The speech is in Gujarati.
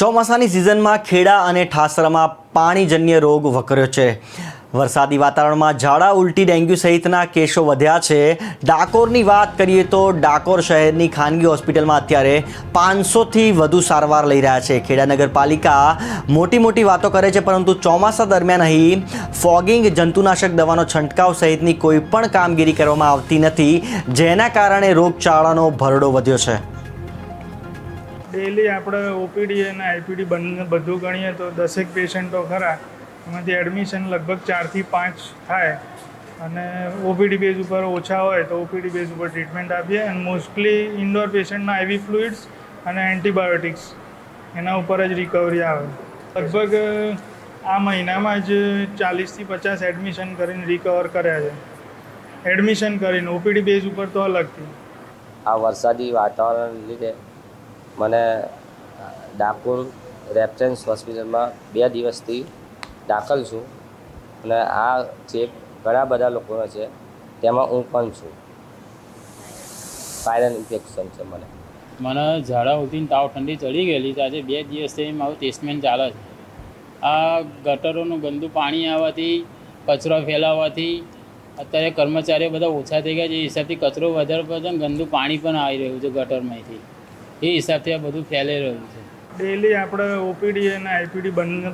ચોમાસાની સિઝનમાં ખેડા અને ઠાસરામાં પાણીજન્ય રોગ વકર્યો છે. વરસાદી વાતાવરણમાં ઝાડા ઉલટી ડેન્ગ્યુ સહિતના કેસો વધ્યા છે. ડાકોરની વાત કરીએ તો ડાકોર શહેરની ખાનગી હોસ્પિટલમાં અત્યારે પાંચસોથી વધુ સારવાર લઈ રહ્યા છે. ખેડા નગરપાલિકા મોટી મોટી વાતો કરે છે, પરંતુ ચોમાસા દરમિયાન અહીં ફોગિંગ, જંતુનાશક દવાનો છંટકાવ સહિતની કોઈ પણ કામગીરી કરવામાં આવતી નથી, જેના કારણે રોગચાળાનો ભરડો વધ્યો છે. ડેલી આપણે ઓપીડી અને આઈપીડી બંને બધું ગણીએ તો દસેક પેશન્ટો ખરા. એમાંથી એડમિશન લગભગ ચારથી પાંચ થાય. અને ઓપીડી બેઝ ઉપર ઓછા હોય તો ઓપીડી બેઝ ઉપર ટ્રીટમેન્ટ આપીએ. અને મોસ્ટલી ઇન્ડોર પેશન્ટના આઈવી ફ્લુઇડ્સ અને એન્ટીબાયોટિક્સ એના ઉપર જ રિકવરી આવે. લગભગ આ મહિનામાં જ ચાલીસથી પચાસ એડમિશન કરીને રિકવર કર્યા છે. એડમિશન કરીને ઓપીડી બેઝ ઉપર તો અલગથી. આ વરસાદી વાતાવરણ લીધે મને ડાકોર રેફરન્સ હોસ્પિટલમાં બે દિવસથી દાખલ છું અને આ ચેપ ઘણા બધા લોકોનો છે, તેમાં હું પણ છું. વાયરલ ઇન્ફેક્શન છે મને. મને ઝાડા ઉઠીને તાવ ઠંડી ચડી ગયેલી આજે બે દિવસથી મારું ટેસ્ટમેન્ટ ચાલે છે. આ ગટરોનું ગંદુ પાણી આવવાથી, કચરો ફેલાવવાથી અત્યારે કર્મચારીઓ બધા ઓછા થઈ ગયા છે. એ હિસાબથી કચરો વધારે પડે ગંદુ પાણી પણ આવી રહ્યું છે ગટરમાંથી. એ હિસાબથી આ બધું ફેલાઈ રહ્યું છે. ડેલી આપણે ઓપીડી અને આઈપીડી બંને